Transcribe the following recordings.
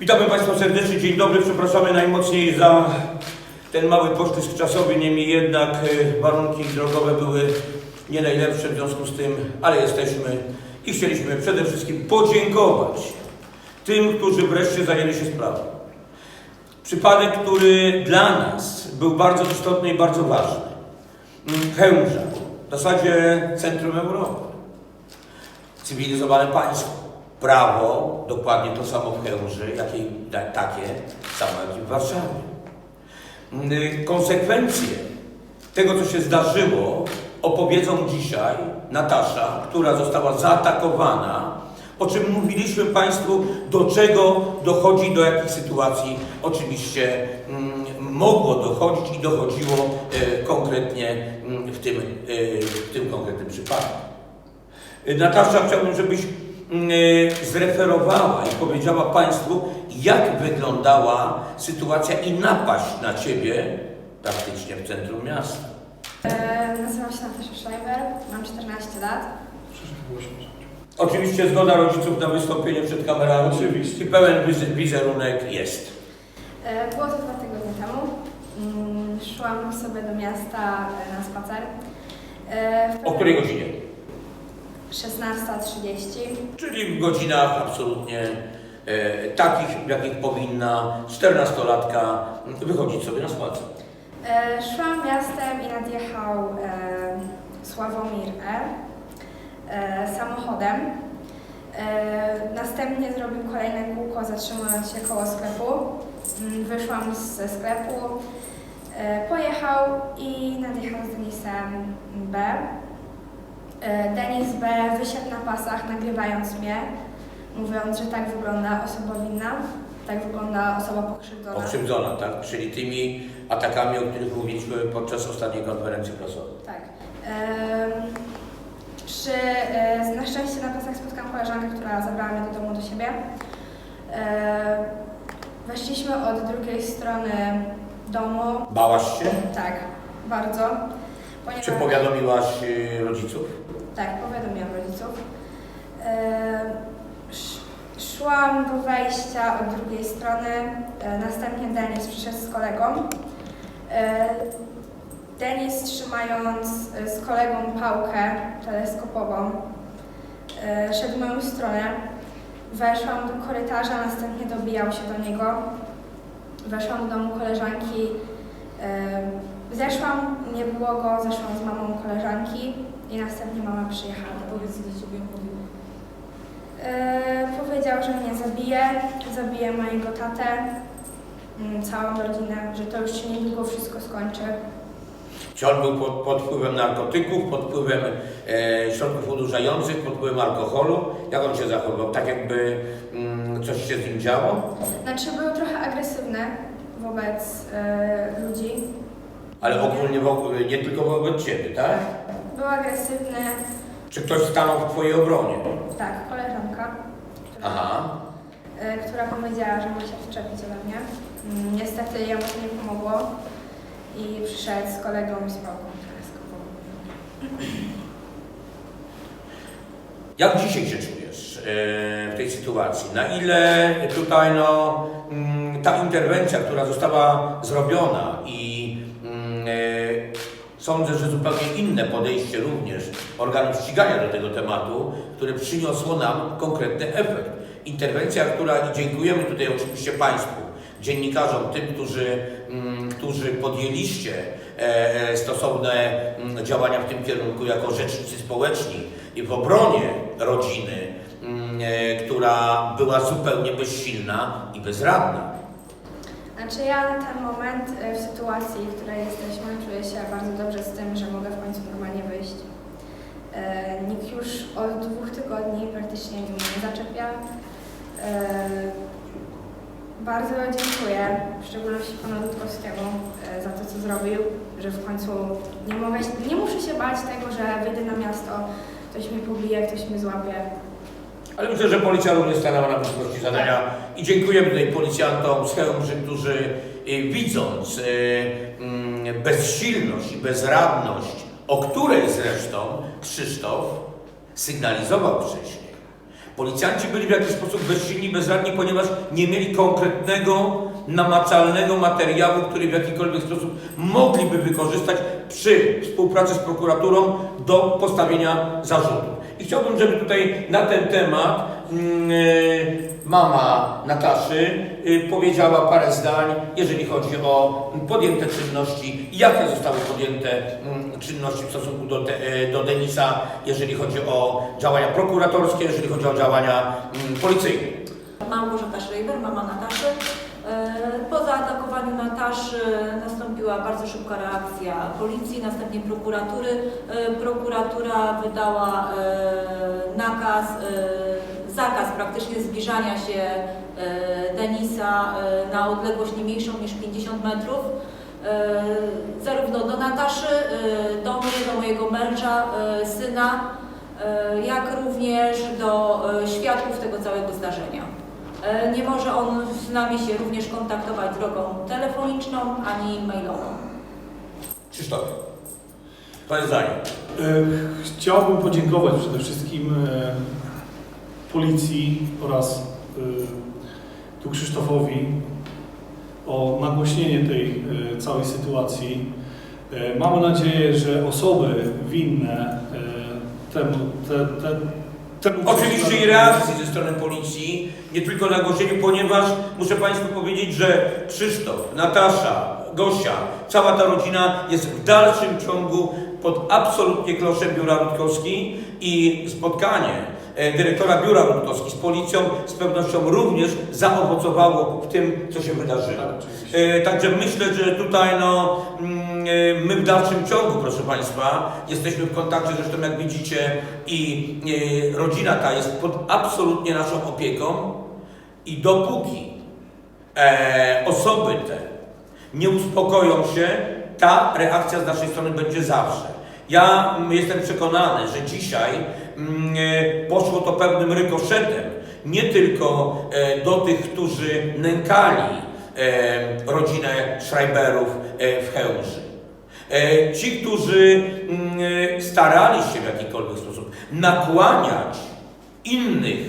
Witamy Państwa serdecznie, dzień dobry, przepraszamy najmocniej za ten mały poślizg czasowy, niemniej jednak e, warunki drogowe były nie najlepsze w związku z tym, ale jesteśmy i chcieliśmy przede wszystkim podziękować tym, którzy wreszcie zajęli się sprawą. Przypadek, który dla nas był bardzo istotny i bardzo ważny. Mm, Chełmża, w zasadzie centrum Europy cywilizowane państwo. Prawo, dokładnie to samo w Chełmży, jak i ta- takie samo jak i w Warszawie. Mm, Konsekwencje tego, co się zdarzyło, opowiedzą dzisiaj Natasza, która została zaatakowana, o czym mówiliśmy Państwu, do czego dochodzi, do jakich sytuacji oczywiście mm, mogło dochodzić i dochodziło e, konkretnie mm, w tym, e, w tym konkretnym przypadku. Natasza, chciałbym, żebyś zreferowała i powiedziała Państwu, jak wyglądała sytuacja i napaść na Ciebie praktycznie w centrum miasta. E, Nazywam się Natasza Schreiber, mam 14 lat. Oczywiście zgoda rodziców na wystąpienie przed kamerami Oczywiście. i pełen wizerunek jest. E, Było to dwa tygodnie temu. Mm, Szłam sobie do miasta e, na spacer. E, w O której godzinie? 16.30. Czyli w godzinach absolutnie e, takich, w jakich powinna 14-latka wychodzić sobie na spacer. E, Szłam miastem i nadjechał e, Sławomir E. e, samochodem. E, następnie zrobił kolejne kółko, zatrzymując się koło sklepu. Mm, Wyszłam ze sklepu. E, pojechał i nadjechał z Denisem B. E, Denis B wysiadł na pasach, nagrywając mnie, mówiąc, że tak wygląda osoba winna, tak wygląda osoba pokrzywdzona. Pokrzywdzona, tak? Czyli tymi atakami, o których mówiliśmy podczas ostatniej konferencji prasowej. Tak. Przy, e, na szczęście na pasach spotkałam koleżankę, która zabrała mnie do domu do siebie. Weszliśmy od drugiej strony domu. Bałaś się? Tak, bardzo. Ponieważ, Czy powiadomiłaś y, rodziców? Tak, powiadomiłam rodziców. Sz- Szłam do wejścia od drugiej strony, e, następnie Denis przyszedł z kolegą. E, Denis trzymając e, z kolegą pałkę teleskopową szedł w moją stronę. Weszłam do korytarza, następnie dobijał się do niego. Weszłam do domu koleżanki. Zeszłam, nie było go, zeszłam z mamą koleżanki i następnie mama przyjechała. Powiedz, co do ciebie mówił. E, powiedział, że mnie zabije, zabije mojego tatę, mm, całą rodzinę, że to już się niedługo wszystko skończy. Czy on był pod, pod wpływem narkotyków, pod wpływem e, środków odurzających, pod wpływem alkoholu? Jak on się zachowywał? Tak jakby mm, coś się z nim działo? Znaczy był trochę agresywny wobec e, ludzi. Ale ogólnie wokół, nie tylko wobec Ciebie, tak? Był agresywny, Czy ktoś stanął w Twojej obronie? tak, koleżanka, która, Aha. e, która powiedziała, że ma się odczepić ode mnie. Mm, niestety jemu to nie pomogło i przyszedł z kolegą i z pałką teleskopową. Jak dzisiaj się czujesz e, w tej sytuacji? Na ile tutaj no, mm, ta interwencja, która została zrobiona i sądzę, że zupełnie inne podejście również organów ścigania do tego tematu, które przyniosło nam konkretny efekt. Interwencja, która i dziękujemy tutaj oczywiście Państwu, dziennikarzom, tym, którzy, mm, którzy podjęliście e, e, stosowne mm, działania w tym kierunku jako rzecznicy społeczni i w obronie rodziny, mm, e, która była zupełnie bezsilna i bezradna. Znaczy ja na ten moment e, w sytuacji, w której jesteśmy, czuję się bardzo dobrze z tym, że mogę w końcu normalnie wyjść. E, Nikt już od dwóch tygodni praktycznie nie zaczepia. E, Bardzo dziękuję, w szczególności panu Rutkowskiemu e, za to, co zrobił, że w końcu nie, mogę, nie muszę się bać tego, że wyjdę na miasto, ktoś mnie pobije, ktoś mnie złapie. Ale myślę, że policja również stanęła na wysokości zadania i dziękujemy tutaj policjantom z Chełmży, którzy y, widząc y, mm, bezsilność i bezradność, o której zresztą Krzysztof sygnalizował wcześniej, Policjanci byli w jakiś sposób bezsilni, bezradni, ponieważ nie mieli konkretnego, namacalnego materiału, który w jakikolwiek sposób mogliby wykorzystać przy współpracy z prokuraturą do postawienia zarzutu. I chciałbym, żeby tutaj na ten temat mm, e, mama Nataszy y, powiedziała parę zdań, jeżeli chodzi o podjęte czynności, jakie zostały podjęte mm, czynności w stosunku do, e, do Denisa, jeżeli chodzi o działania prokuratorskie, jeżeli chodzi o działania mm, policyjne. Małgorzata Schreiber, mama Nataszy. E, Po zaatakowaniu Nataszy nastąpiła bardzo szybka reakcja policji, następnie prokuratury. E, Prokuratura wydała e, nakaz, e, zakaz praktycznie zbliżania się Denisa na odległość nie mniejszą niż 50 metrów. Zarówno do Nataszy, do mnie, do mojego męża, syna, jak również do świadków tego całego zdarzenia. E, Nie może on z nami się również kontaktować drogą telefoniczną ani mailową. Krzysztof, Twoje zdanie. E, Chciałbym podziękować przede wszystkim e, policji oraz tu Krzysztofowi o nagłośnienie tej całej sytuacji. Mamy nadzieję, że osoby winne temu, te, te, temu Oczywiście i reakcji ze strony policji, nie tylko na głoszeniu, ponieważ muszę Państwu powiedzieć, że Krzysztof, Natasza, Gosia, cała ta rodzina jest w dalszym ciągu pod absolutnie kloszem Biura Rutkowski i spotkanie e, dyrektora Biura Rutkowski z policją z pewnością również zaowocowało w tym, co się wydarzyło. Tak. E, Także myślę, że tutaj no, mm, e, my w dalszym ciągu, proszę Państwa, jesteśmy w kontakcie, zresztą jak widzicie i rodzina ta jest pod absolutnie naszą opieką i dopóki e, osoby te nie uspokoją się, ta reakcja z naszej strony będzie zawsze. Ja jestem przekonany, że dzisiaj mm, e, poszło to pewnym rykoszetem, nie tylko e, do tych, którzy nękali e, rodzinę Schreiberów e, w Chełmży. E, Ci, którzy mm, e, starali się w jakikolwiek sposób nakłaniać innych,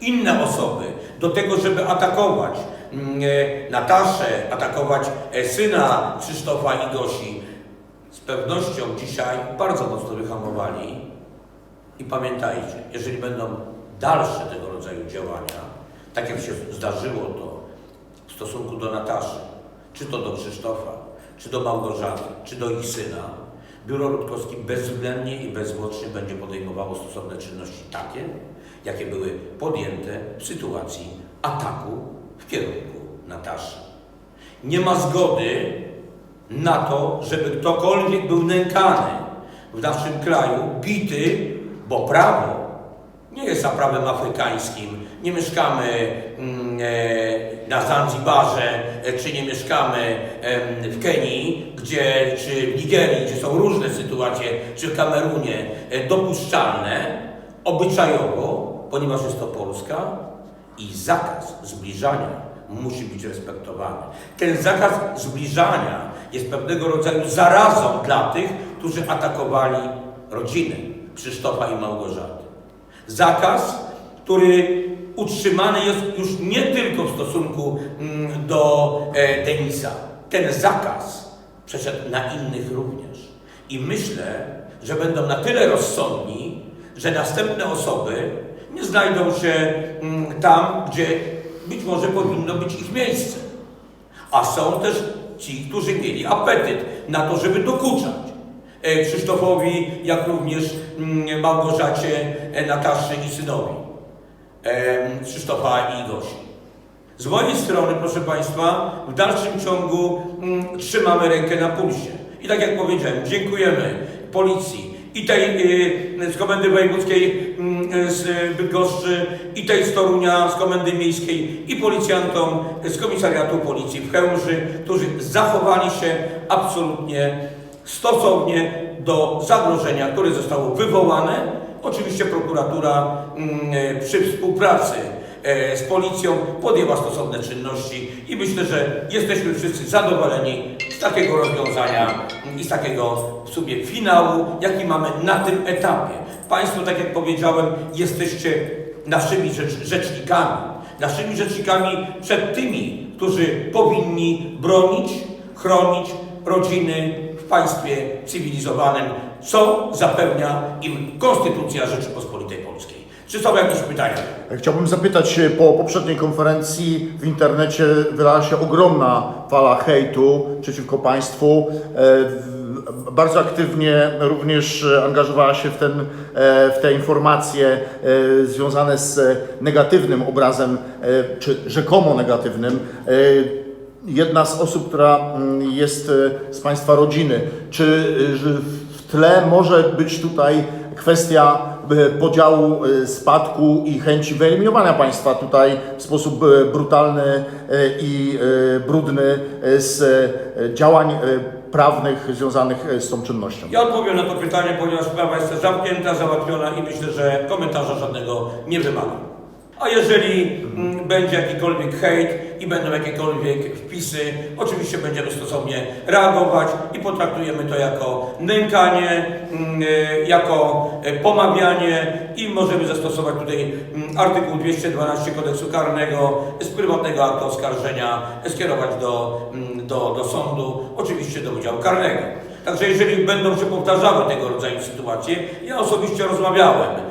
inne osoby do tego, żeby atakować mm, e, Nataszę, atakować e, syna Krzysztofa i Gosi, z pewnością dzisiaj bardzo mocno wyhamowali. I pamiętajcie, jeżeli będą dalsze tego rodzaju działania, tak jak się zdarzyło to w stosunku do Nataszy, czy to do Krzysztofa, czy do Małgorzaty, czy do ich syna, Biuro Rutkowski bezwzględnie i bezzwłocznie będzie podejmowało stosowne czynności takie, jakie były podjęte w sytuacji ataku w kierunku Nataszy. Nie ma zgody na to, żeby ktokolwiek był nękany w naszym kraju, bity, bo prawo nie jest za prawem afrykańskim. Nie mieszkamy mm, e, na Zanzibarze, e, czy nie mieszkamy w Kenii, gdzie, czy w Nigerii, gdzie są różne sytuacje, czy w Kamerunie e, dopuszczalne obyczajowo, ponieważ jest to Polska i zakaz zbliżania musi być respektowany. Ten zakaz zbliżania jest pewnego rodzaju zarazą dla tych, którzy atakowali rodzinę Krzysztofa i Małgorzaty. Zakaz, który utrzymany jest już nie tylko w stosunku mm, do e, Denisa. Ten zakaz przeszedł na innych również. I myślę, że będą na tyle rozsądni, że następne osoby nie znajdą się mm, tam, gdzie być może powinno być ich miejsce. A są też ci, którzy mieli apetyt na to, żeby dokuczać. E, Krzysztofowi, jak również mm, Małgorzacie, e, Nataszy i synowi em, Krzysztofa i Gosi. Z mojej strony, proszę Państwa, w dalszym ciągu mm, trzymamy rękę na pulsie. I tak jak powiedziałem, dziękujemy Policji i tej y, z Komendy Wojewódzkiej mm, z Bydgoszczy, i tej z Torunia, z Komendy Miejskiej, i policjantom z Komisariatu Policji w Chełmży, którzy zachowali się absolutnie stosownie do zagrożenia, które zostało wywołane. Oczywiście prokuratura mm, przy współpracy e, z policją podjęła stosowne czynności i myślę, że jesteśmy wszyscy zadowoleni z takiego rozwiązania i z takiego w sumie finału, jaki mamy na tym etapie. Państwo, tak jak powiedziałem, jesteście naszymi rzecz, rzecznikami. Naszymi rzecznikami przed tymi, którzy powinni bronić, chronić rodziny w państwie cywilizowanym, co zapewnia im Konstytucja Rzeczypospolitej Polskiej. Czy są jakieś pytania? Chciałbym zapytać, e, po poprzedniej konferencji w internecie wylała się ogromna fala hejtu przeciwko państwu. E, Bardzo aktywnie również angażowała się w, ten, e, w te informacje związane z negatywnym obrazem, czy rzekomo negatywnym. Jedna z osób, która mm, jest z Państwa rodziny, czy w tle może być tutaj kwestia podziału e, spadku i chęci wyeliminowania państwa tutaj w sposób e, brutalny e, i e, brudny e, z e, działań e, prawnych związanych e, z tą czynnością. Ja odpowiem na to pytanie, ponieważ sprawa jest zamknięta, załatwiona i myślę, że komentarza żadnego nie wymaga. A jeżeli mm, będzie jakikolwiek hejt i będą jakiekolwiek wpisy, oczywiście będziemy stosownie reagować i potraktujemy to jako nękanie, mm, e, jako e, pomawianie i możemy zastosować tutaj mm, artykuł 212 kodeksu karnego z prywatnego aktu oskarżenia skierować do, mm, do, do sądu, oczywiście do Wydziału Karnego. Także jeżeli będą się powtarzały tego rodzaju sytuacje, ja osobiście rozmawiałem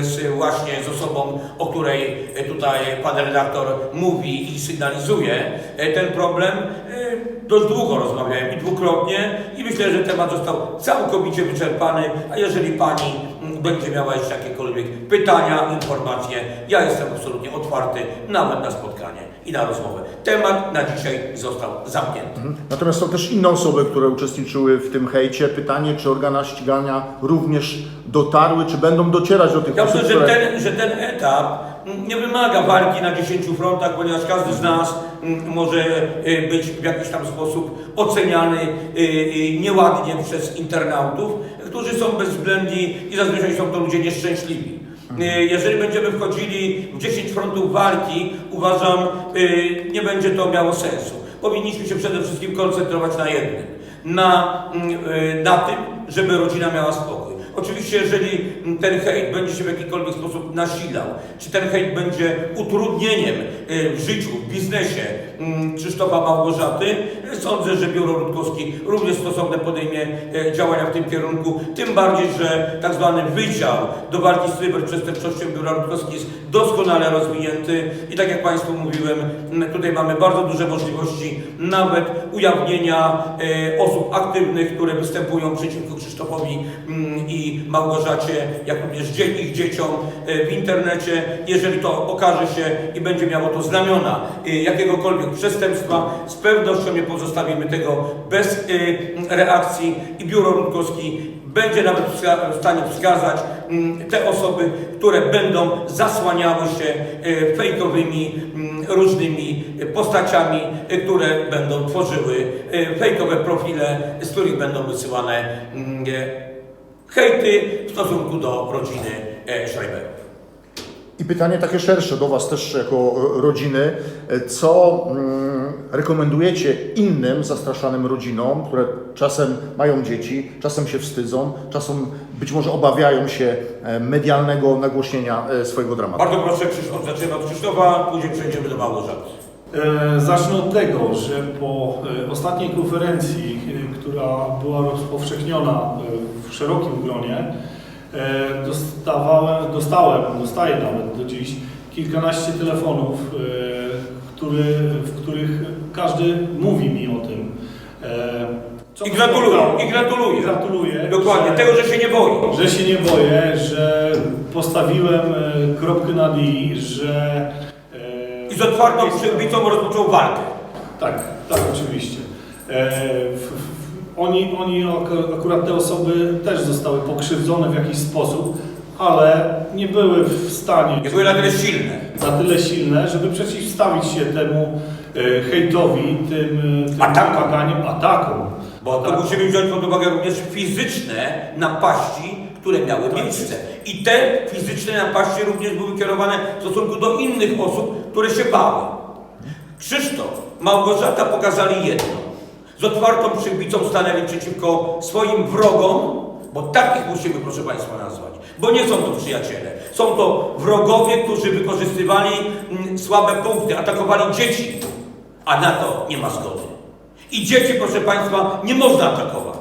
z, właśnie z osobą, o której e, tutaj pan redaktor mówi i sygnalizuje e, ten problem. E, Dość długo rozmawiałem i dwukrotnie i myślę, że temat został całkowicie wyczerpany, a jeżeli pani mm, będzie miała jeszcze jakiekolwiek pytania, informacje, ja jestem absolutnie otwarty nawet na spotkanie i na rozmowę. Temat na dzisiaj został zamknięty. Natomiast są też inne osoby, które uczestniczyły w tym hejcie. Pytanie, czy organa ścigania również dotarły, czy będą docierać do tych Ja osób, myślę, że które... ten, że ten etap mm, nie wymaga walki na 10 frontach, ponieważ każdy z nas mm, może y, być w jakiś tam sposób oceniany y, y, nieładnie przez internautów, którzy są bezwzględni i zazwyczaj są to ludzie nieszczęśliwi. Jeżeli będziemy wchodzili w 10 frontów walki, uważam, nie będzie to miało sensu. Powinniśmy się przede wszystkim koncentrować na jednym. Na, mm, na tym, żeby rodzina miała spokój. Oczywiście, jeżeli ten hejt będzie się w jakikolwiek sposób nasilał, czy ten hejt będzie utrudnieniem y, w życiu, w biznesie mm, Krzysztofa Małgorzaty, y, sądzę, że Biuro Rutkowski również stosowne podejmie y, działania w tym kierunku. Tym bardziej, że tak zwany Wydział do walki z cyberprzestępczością Biura Rutkowski jest doskonale rozwinięty i tak jak Państwu mówiłem, mm, tutaj mamy bardzo duże możliwości nawet ujawnienia osób aktywnych, które występują przeciwko Krzysztofowi mm, Małgorzacie, jak również ich dzieciom e, w internecie. Jeżeli to okaże się i będzie miało to znamiona e, jakiegokolwiek przestępstwa, z pewnością nie pozostawimy tego bez e, reakcji i Biuro Rutkowski będzie nawet w stanie wskazać mm, te osoby, które będą zasłaniały się fejkowymi mm, różnymi postaciami, które będą tworzyły fejkowe profile, z których będą wysyłane mm, hejty w stosunku do rodziny e, Schreiberów. I pytanie takie szersze do Was też jako e, rodziny. E, Co mm, rekomendujecie innym zastraszanym rodzinom, które czasem mają dzieci, czasem się wstydzą, czasem być może obawiają się medialnego nagłośnienia swojego dramatu? Bardzo proszę, Krzysztof, zaczynamy od Krzysztofa, później przejdziemy do Małgorzaty. E, Zacznę od tego, że po ostatniej konferencji, która była rozpowszechniona w szerokim gronie, e, dostawałem, dostałem, dostaję nawet do dziś kilkanaście telefonów, e, który, w których każdy mówi mi o tym. e, co I gratuluję, i gratuluję. Gratuluję. Dokładnie, że- tego, że się nie boi. że się nie boję, że postawiłem kropkę nad i, że... I z otwartą przybitą rozpoczął walkę. Tak, tak, oczywiście. W, oni, oni ak- akurat te osoby też zostały pokrzywdzone w jakiś sposób, ale nie były w stanie Nie były na tyle silne. na tyle silne, żeby przeciwstawić się temu e, hejtowi, tym, tym Atakom. atakom. Bo to Tak. musimy wziąć pod uwagę również fizyczne napaści, które miały miejsce. I te fizyczne napaści również były kierowane w stosunku do innych osób, które się bały. Krzysztof, Małgorzata pokazali jedno. Z otwartą przybicą stanęli przeciwko swoim wrogom, Bo takich musimy, proszę Państwa, nazwać. Bo nie są to przyjaciele. Są to wrogowie, którzy wykorzystywali mm, słabe punkty, atakowali dzieci. A na to nie ma zgody. I dzieci, proszę Państwa, nie można atakować.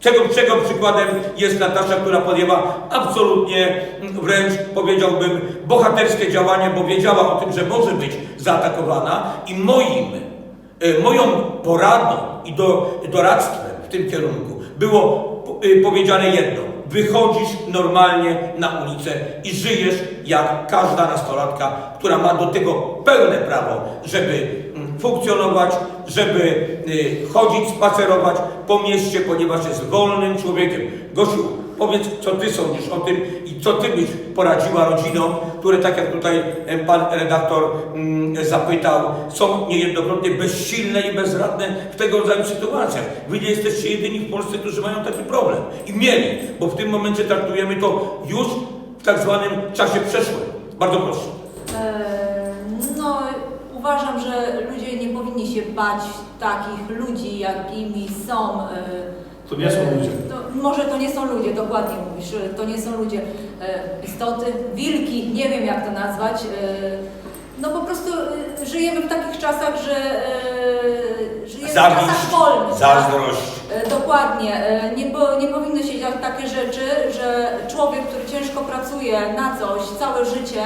Czego, czego przykładem jest Natasza, która podjęła absolutnie mm, wręcz powiedziałbym bohaterskie działanie, bo wiedziała o tym, że może być zaatakowana i moim, moją poradą i do, doradztwem w tym kierunku było e, powiedziane jedno. Wychodzisz normalnie na ulicę i żyjesz jak każda nastolatka, która ma do tego pełne prawo, żeby mm, funkcjonować, żeby y, chodzić, spacerować po mieście, ponieważ jest wolnym człowiekiem. Gosiu, powiedz, co ty sądzisz o tym i co ty byś poradziła rodzinom, które, tak jak tutaj e, pan redaktor mm, zapytał, są niejednokrotnie bezsilne i bezradne w tego rodzaju sytuacjach. Wy nie jesteście jedyni w Polsce, którzy mają taki problem. I mieli, bo w tym momencie traktujemy to już w tak zwanym czasie przeszłym. Bardzo proszę. E, No, uważam, że ludzie nie powinni się bać takich ludzi, jakimi są. To nie są ludzie. To, może to nie są ludzie, dokładnie mówisz, to nie są ludzie, e, istoty, wilki, nie wiem jak to nazwać. e, No po prostu e, żyjemy w takich czasach, że żyjemy w czasach wolnych. tak? zazdrość. E, Dokładnie. Nie, nie powinny się dziać takie rzeczy, że człowiek, który ciężko pracuje na coś całe życie,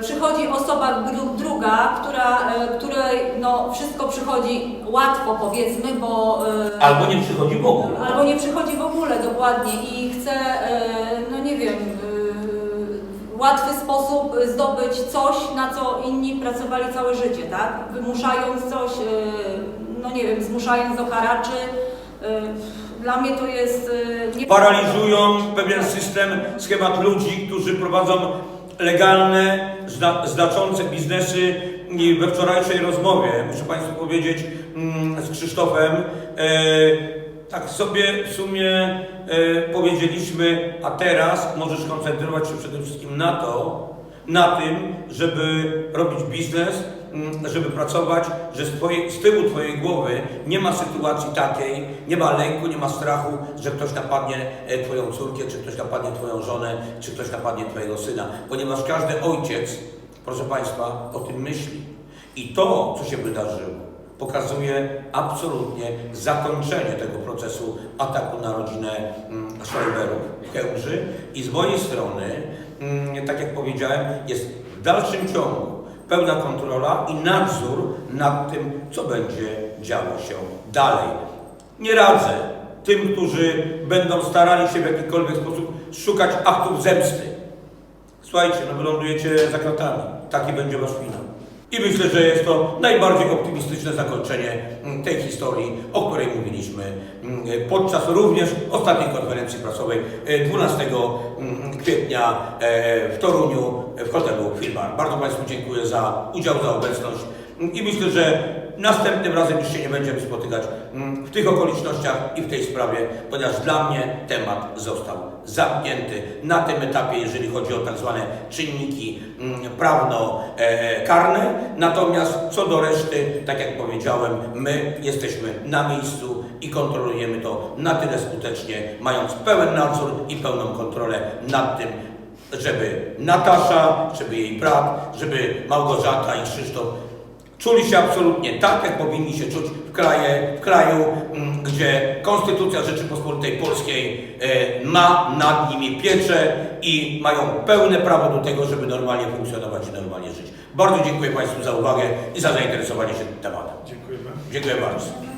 przychodzi osoba dru- druga, która, e, której no, wszystko przychodzi łatwo powiedzmy, bo e, Albo nie przychodzi w ogóle. albo nie przychodzi w ogóle dokładnie i chce, e, no nie wiem, w łatwy sposób zdobyć coś, na co inni pracowali całe życie, tak? Wymuszając coś, e, no nie wiem, zmuszając do haraczy. E, Dla mnie to jest e, nie Paraliżują pewien system, schemat ludzi, którzy prowadzą legalne, zna, znaczące biznesy. I we wczorajszej rozmowie, muszę Państwu powiedzieć, mm, z Krzysztofem, e, tak sobie w sumie e, powiedzieliśmy, a teraz możesz koncentrować się przede wszystkim na to, na tym, żeby robić biznes, żeby pracować, że z, twojej, z tyłu Twojej głowy nie ma sytuacji takiej, nie ma lęku, nie ma strachu, że ktoś napadnie e, Twoją córkę, czy ktoś napadnie Twoją żonę, czy ktoś napadnie Twojego syna, ponieważ każdy ojciec, proszę Państwa, o tym myśli. I to, co się wydarzyło, pokazuje absolutnie zakończenie tego procesu ataku na rodzinę mm, Schreiberów w i z mojej strony, mm, tak jak powiedziałem, jest w dalszym ciągu pełna kontrola i nadzór nad tym, co będzie działo się dalej. Nie radzę tym, którzy będą starali się w jakikolwiek sposób szukać aktów zemsty. Słuchajcie, no wylądujecie za kratami. Taki będzie wasz finał. I myślę, że jest to najbardziej optymistyczne zakończenie mm, tej historii, o której mówiliśmy mm, podczas również ostatniej konferencji prasowej e, 12 mm, kwietnia e, w Toruniu w hotelu Filmar. Bardzo Państwu dziękuję za udział, za obecność i myślę, że następnym razem już się nie będziemy spotykać mm, w tych okolicznościach i w tej sprawie, ponieważ dla mnie temat został zamknięty na tym etapie, jeżeli chodzi o tak zwane czynniki mm, prawno-karne. Natomiast co do reszty, tak jak powiedziałem, my jesteśmy na miejscu i kontrolujemy to na tyle skutecznie, mając pełen nadzór i pełną kontrolę nad tym, żeby Natasza, żeby jej brat, żeby Małgorzata i Krzysztof czuli się absolutnie tak, jak powinni się czuć w, kraje, w kraju, mm, gdzie Konstytucja Rzeczypospolitej Polskiej e, ma nad nimi pieczę i mają pełne prawo do tego, żeby normalnie funkcjonować i normalnie żyć. Bardzo dziękuję Państwu za uwagę i za zainteresowanie się tym tematem. Dziękujemy. Dziękuję bardzo.